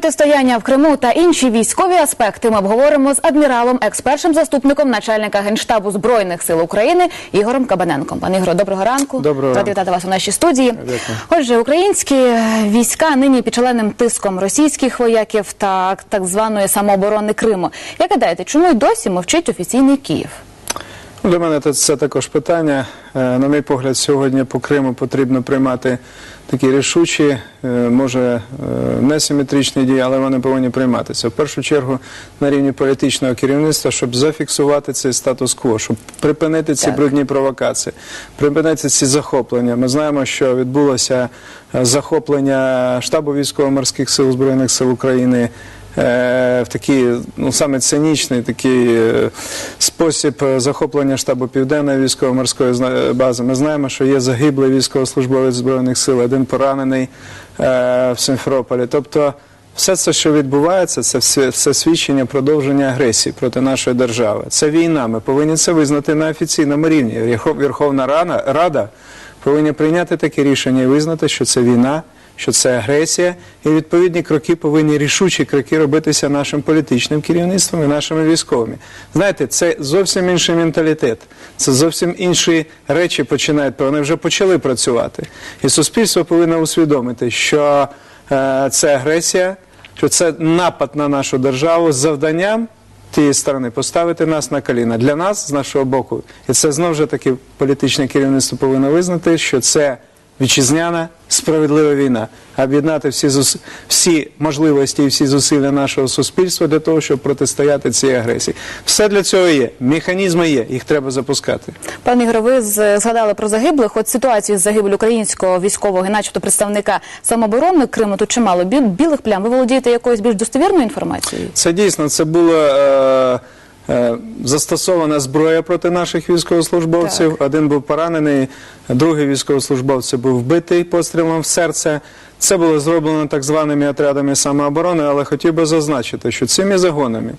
Протистояння в Криму та інші військові аспекти ми обговоримо з адміралом, екс-першим заступником начальника генштабу збройних сил України Ігорем Кабаненком. Пане Ігоре, доброго ранку. Доброго Раді вітати вас у нашій студії. Дякую. Отже, українські війська нині під шаленим тиском російських вояків та так званої самооборони Криму. Як гадаєте, чому й досі мовчить офіційний Київ? Ну, Для мене це- також питання. Е, На мій погляд, сьогодні по Криму потрібно приймати такі рішучі, е, може е, несиметричні дії, але вони повинні прийматися. В першу чергу на рівні політичного керівництва, щоб зафіксувати цей статус-кво, щоб припинити ці Так. брудні провокації, припинити ці захоплення. Ми знаємо, що відбулося захоплення штабу військово-морських сил Збройних сил України. Е, В такий, ну саме цинічний такий е, спосіб е, захоплення штабу Південної військово-морської бази. Ми знаємо, що є загиблий військовослужбовець збройних сил, один поранений в Симферополі. Тобто, все це, що відбувається, це все, свідчення продовження агресії проти нашої держави. Це війна. Ми повинні це визнати на офіційному рівні. Верховна Рада повинні прийняти таке рішення і визнати, що це війна, що це агресія, і відповідні кроки повинні рішучі кроки робитися нашим політичним керівництвом і нашими військовими. Знаєте, це зовсім інший менталітет, це зовсім інші речі починають. Вони вже почали працювати. І суспільство повинно усвідомити, що е, це агресія, що це напад на нашу державу з завданням тієї сторони поставити нас на коліна. Для нас, з нашого боку, і це знову ж таки політичне керівництво повинно визнати, що це вітчизняна справедлива війна, об'єднати всі зус... всі можливості і всі зусилля нашого суспільства для того, щоб протистояти цій агресії. Все для цього є. Механізми є, їх треба запускати. Пане Ігоре, ви згадали про загиблих. От ситуацію з загибелю українського військового, і начебто представника самооборони Криму, тут чимало бі- білих плям. Ви володієте якоюсь більш достовірною інформацією? Це дійсно це була е, е, застосована зброя проти наших військовослужбовців. Один був поранений, другий військовослужбовець був вбитий пострілом в серце. Це було зроблено так званими отрядами самооборони, але хотів би зазначити, що цими загонами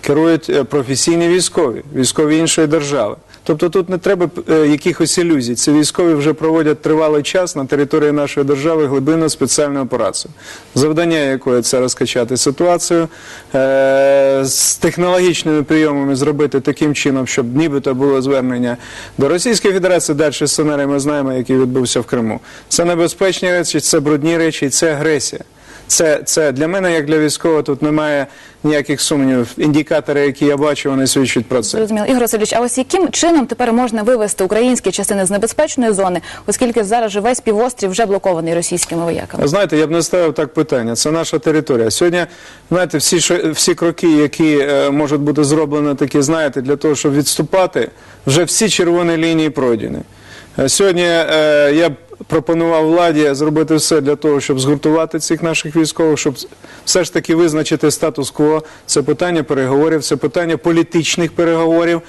керують е, професійні військові, військові іншої держави. Тобто тут не треба е, якихось ілюзій. Ці військові вже проводять тривалий час на території нашої держави глибинну спеціальну операцію, завдання якої це розкачати ситуацію е, з технологічними прийомами зробити таким чином, щоб нібито було звернення до Російської Федерації. Далі сценарій ми знаємо, який відбувся в Криму. Це небезпечні речі, це брудні речі, це агресія. Це, це для мене, як для військового, тут немає ніяких сумнівів. Індикатори, які я бачу, вони свідчать про це. Зрозуміло. Ігор Васильович, а ось яким чином тепер можна вивести українські частини з небезпечної зони, оскільки зараз же весь півострів вже блокований російськими вояками? Знаєте, я б не ставив так питання. Це наша територія. Сьогодні, знаєте, всі всі кроки, які е, можуть бути зроблені, такі знаєте, для того, щоб відступати, вже всі червоні лінії пройдені. Е, Сьогодні е, я б пропонував владі зробити все для того, щоб згуртувати цих наших військових, щоб все ж таки визначити статус-кво. Це питання переговорів, це питання політичних переговорів.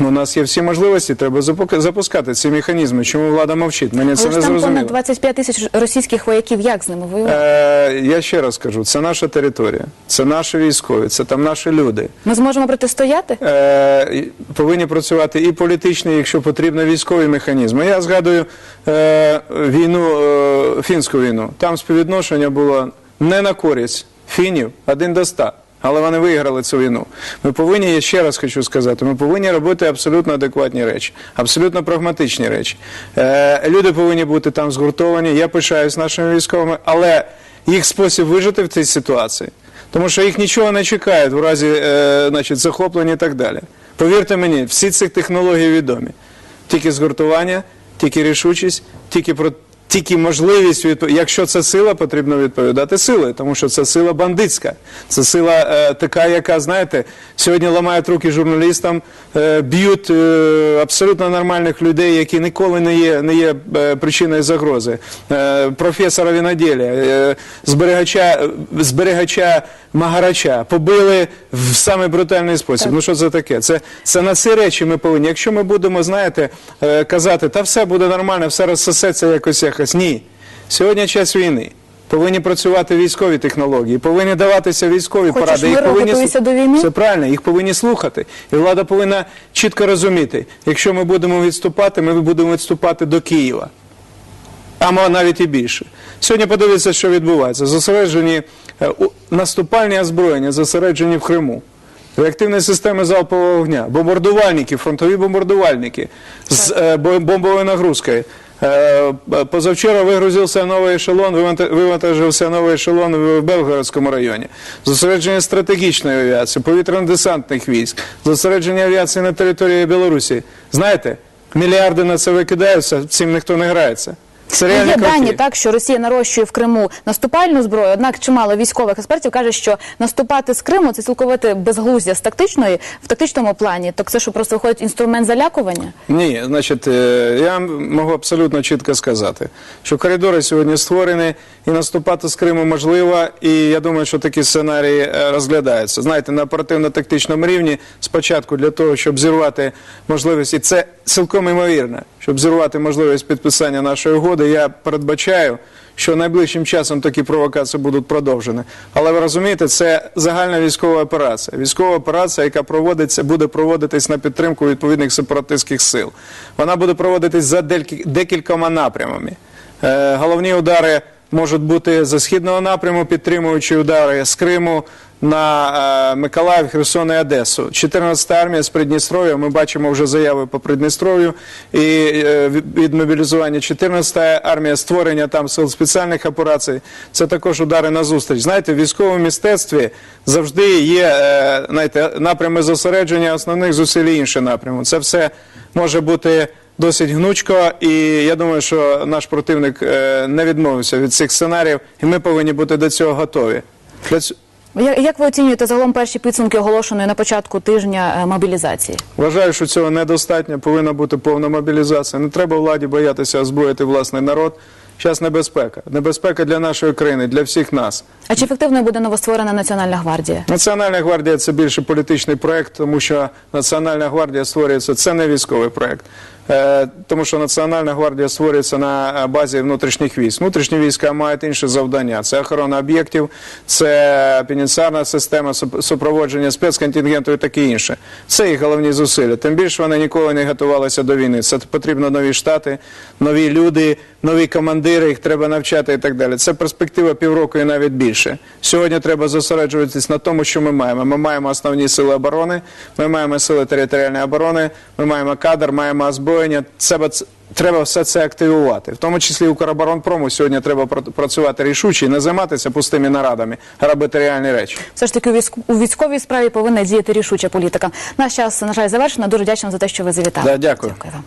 У нас є всі можливості, треба запука- запускати ці механізми. Чому влада мовчить? Мені це Але не ж там зрозуміло. понад 25 тисяч російських вояків. Як з ними воювати? Е, я ще раз кажу, це наша територія, це наші військові, це там наші люди. Ми зможемо протистояти? Е, і повинні працювати і політичні, якщо потрібно, військові механізми. Я згадую е, війну, е, фінську війну. Там співвідношення було не на користь фінів один до ста. Але вони виграли цю війну. Ми повинні, я ще раз хочу сказати, ми повинні робити абсолютно адекватні речі, абсолютно прагматичні речі. Е, люди повинні бути там згуртовані. Я пишаюсь нашими військовими, але їх спосіб вижити в цій ситуації, тому що їх нічого не чекає в разі е, значить, захоплення і так далі. Повірте мені, всі ці технології відомі. Тільки згуртування, тільки рішучість, тільки про. Тільки можливість відпо- якщо це сила, потрібно відповідати силою, тому що це сила бандитська, це сила е, така, яка знаєте, сьогодні ламають руки журналістам, е, б'ють е, абсолютно нормальних людей, які ніколи не є, не є е, причиною загрози. Е, професора виноділля, е, зберігача, зберігача Магарача побили в саме брутальний спосіб. Ну що це таке? Це, це на ці речі ми повинні. Якщо ми будемо, знаєте, е, казати, та все буде нормально, все розсосеться якось якось. Ні. Сьогодні час війни. Повинні працювати військові технології, повинні даватися військові Хочеш поради. миру, повинні до війни? Це правильно, їх повинні слухати. І влада повинна чітко розуміти, якщо ми будемо відступати, ми будемо відступати до Києва. а навіть і більше. Сьогодні подивіться, що відбувається. Зосереджені е, наступальні озброєння, зосереджені в Криму. Реактивні системи залпового вогня, бомбардувальники, фронтові бомбардувальники з е, бомбовою нагрузкою. Е, Позавчора вигрузився новий ешелон, виванта- вивантажився новий ешелон в Белгородському районі. Зосередження стратегічної авіації, повітряно-десантних військ, зосередження авіації на території Білорусі. Знаєте, мільярди на це викидаються, цим ніхто не грається. Це Є кроки. дані так, що Росія нарощує в Криму наступальну зброю. Однак чимало військових експертів каже, що наступати з Криму це цілковите безглуздя з тактичної в тактичному плані. Так це що просто виходить інструмент залякування? Ні, значить, е, я можу абсолютно чітко сказати, що коридори сьогодні створені, і наступати з Криму можливо, і я думаю, що такі сценарії е, розглядаються. Знаєте, на оперативно-тактичному рівні спочатку для того, щоб зірвати можливість, і це цілком імовірно, щоб зірвати можливість підписання нашої угоди, я передбачаю, що найближчим часом такі провокації будуть продовжені. Але ви розумієте, це загальна військова операція. Військова операція, яка проводиться, буде проводитись на підтримку відповідних сепаратистських сил. Вона буде проводитись за декількома напрямами. Е, головні удари можуть бути за східного напряму, підтримуючи удари з Криму на е, Миколаїв, Херсон і Одесу. 14-та армія з Придністров'я. Ми бачимо вже заяви по Придністров'ю і е, від- мобілізування 14-та армія, створення там сил спеціальних операцій. Це також удари на зустріч. Знаєте, в військовому мистецтві завжди є е, знаєте, напрями зосередження основних зусиль і інші напрями. Це все може бути досить гнучко, і я думаю, що наш противник е, не відмовився від цих сценаріїв, і ми повинні бути до цього готові. Для ць- Як ви оцінюєте загалом перші підсумки оголошеної на початку тижня е, мобілізації? Вважаю, що цього недостатньо, повинна бути повна мобілізація. Не треба владі боятися озброїти власний народ. Зараз небезпека. Небезпека для нашої країни, для всіх нас. А чи ефективною буде новостворена Національна гвардія? Національна гвардія це більше політичний проект, тому що Національна гвардія створюється це не військовий проект. Е, тому що Національна гвардія створюється на е, базі внутрішніх військ. Внутрішні війська мають інші завдання: це охорона об'єктів, це пеніціарна система суп- супроводження спецконтингенту і таке інше. Це їх головні зусилля. Тим більше вони ніколи не готувалися до війни. Це потрібно нові штати, нові люди, нові командири. Їх треба навчати і так далі. Це перспектива півроку і навіть більше. Сьогодні треба зосереджуватись на тому, що ми маємо. Ми маємо основні сили оборони, ми маємо сили територіальної оборони, ми маємо кадр, маємо озброєння. Це треба все це активувати. В тому числі Укроборонпрому сьогодні треба пр- працювати рішуче і не займатися пустими нарадами, а робити реальні речі. Все ж таки у військовій справі повинна діяти рішуча політика. Наш час, на жаль, завершено. Дуже вдячна за те, що ви завітали. Да, дякую. Дякую вам.